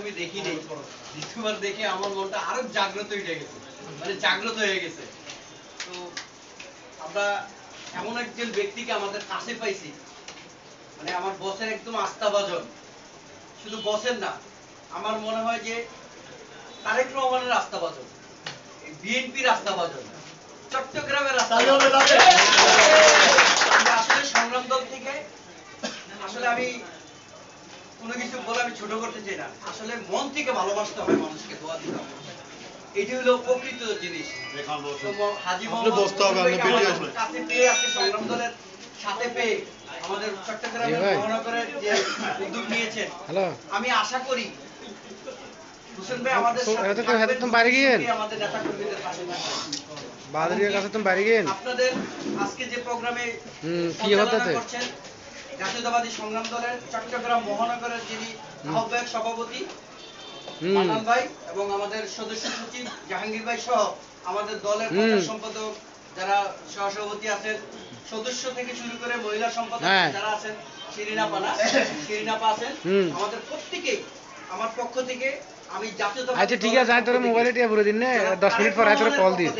প্রথমে দেখি নেই। দ্বিতীয়বার দেখে আমার মনটা আরও জাগ্রত হয়ে গেছে। মানে জাগ্রত হয়ে গেছে। তো আমরা এমন একজন ব্যক্তিকে আমাদের কাছে পাইছি। মানে আমার বসের একদম আস্থাভাজন। শুধু বসের না, আমার মনে হয় যে তারেক রহমানের আস্থাভাজন। বিএনপির আস্থাভাজন। চট্টগ্রামের আস্থাভাজন আমরা আসলে সংগ্রাম দল থেকে আসলে আমি কোনো কিছু বলে আমি ছোট করতে চাই না। আসলে মন থেকে ভালোবাসতে হবে মানুষকে দোয়া দিতে হবে এটি হলো প্রকৃত জিনিস। হাজী। কাছে পেয়ে আজকে সংগ্রাম দলের সাথে পেয়ে আমাদের মহানগরের যে উদ্যোগ নিয়েছেন আমি আশা করি বাড়ি। বাদরিয়ার কাছে তুমি আপনাদের আজকে যে প্রোগ্রামে কি? করছেন জাতীয়তাবাদী সংগ্রাম দলের চট্টগ্রাম মহানগরের যিনি আহ্বায়ক সভাপতি মান্নান ভাই এবং আমাদের সদস্য সচিব জাহাঙ্গীর ভাই সহ আমাদের দলের প্রচার সম্পাদক যারা সহসভাপতি আছেন সদস্য থেকে শুরু করে মহিলা সম্পাদক হ্যাঁ। যারা আছেন শিরিনা পানা শিরিনা পা আছেন আমাদের প্রত্যেকেই আমার পক্ষ থেকে আমি জাতীয়তা আচ্ছা ঠিক আছে আমি তোর মোবাইলে টিয়া ভরে দিন না দশ মিনিট পর তোর কল দিন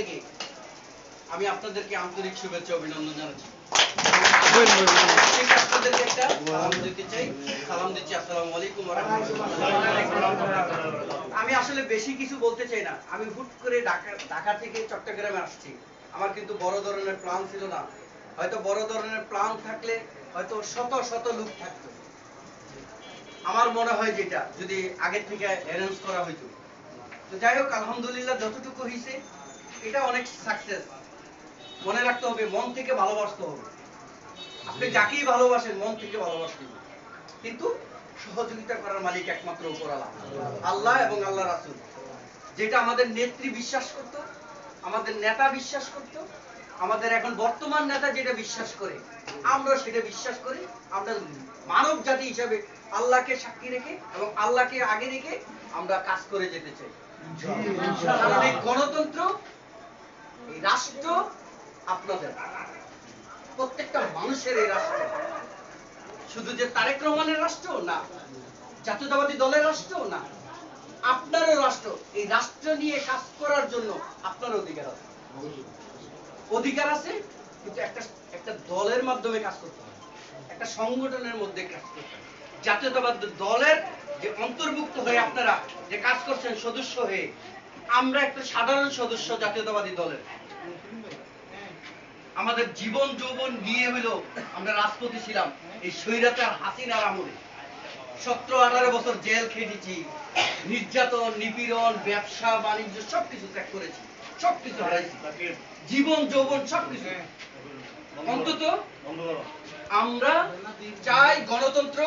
আমি আপনাদেরকে আন্তরিক শুভেচ্ছা অভিনন্দন জানাচ্ছি বল, বল, বল। ঠিক আপনাদেরকে একটা আমি আসলে বেশি কিছু বলতে চাই না। আমি হুট করে ঢাকা থেকে চট্টগ্রামে আসছি। আমার কিন্তু বড় ধরনের প্ল্যান ছিল না। হয়তো বড় ধরনের প্ল্যান থাকলে হয়তো শত শত লোক থাকতো। আমার মনে হয় যেটা, যদি আগের থেকে অ্যারেঞ্জ করা হইতো। তো যাই হোক, আলহামদুলিল্লাহ যতটুকু হয়েছে এটা অনেক সাকসেস মনে রাখতে হবে, মন থেকে ভালোবাসতে হবে। আপনি যাকেই ভালোবাসেন, মন থেকে ভালোবাসতে হবে কিন্তু সহযোগিতা করার মালিক একমাত্র উপরালা আল্লাহ। এবং আল্লাহ রাসূল। যেটা আমাদের নেত্রী বিশ্বাস করত, আমাদের নেতা বিশ্বাস করত, আমাদের এখন বর্তমান নেতা যেটা বিশ্বাস করে আমরা সেটা বিশ্বাস করি। আমরা মানব জাতি হিসাবে আল্লাহকে সাক্ষী রেখে এবং আল্লাহকে আগে রেখে আমরা কাজ করে যেতে চাই। গণতন্ত্র, এই রাষ্ট্র আপনাদের। প্রত্যেকটা মানুষের এই রাষ্ট্র। শুধু যে তারেক রহমানের রাষ্ট্র না, জাতীয়তাবাদী দলের রাষ্ট্র না, আপনারও রাষ্ট্র। এই রাষ্ট্র নিয়ে কাজ করার জন্য আপনার অধিকার আছে। অধিকার আছে, কিন্তু একটা একটা দলের মাধ্যমে কাজ করতে হবে। একটা সংগঠনের মধ্যে কাজ করতে হবে। জাতীয়তাবাদী দলের যে অন্তর্ভুক্ত হয়ে আপনারা যে কাজ করছেন সদস্য হয়ে, আমরা একটা সাধারণ সদস্য জাতীয়তাবাদী দলের। আমাদের জীবন যৌবন নিয়ে হইল আমরা রাজপথে ছিলাম। এই স্বৈরাচার হাসিনার আমলে। সতেরো আঠারো বছর জেল খেটেছি নির্যাতন নিপীড়ন ব্যবসা বাণিজ্য সবকিছু ত্যাগ করেছি সবকিছু হারাইছি। জীবন যৌবন সবকিছু। অন্তত আমরা চাই গণতন্ত্র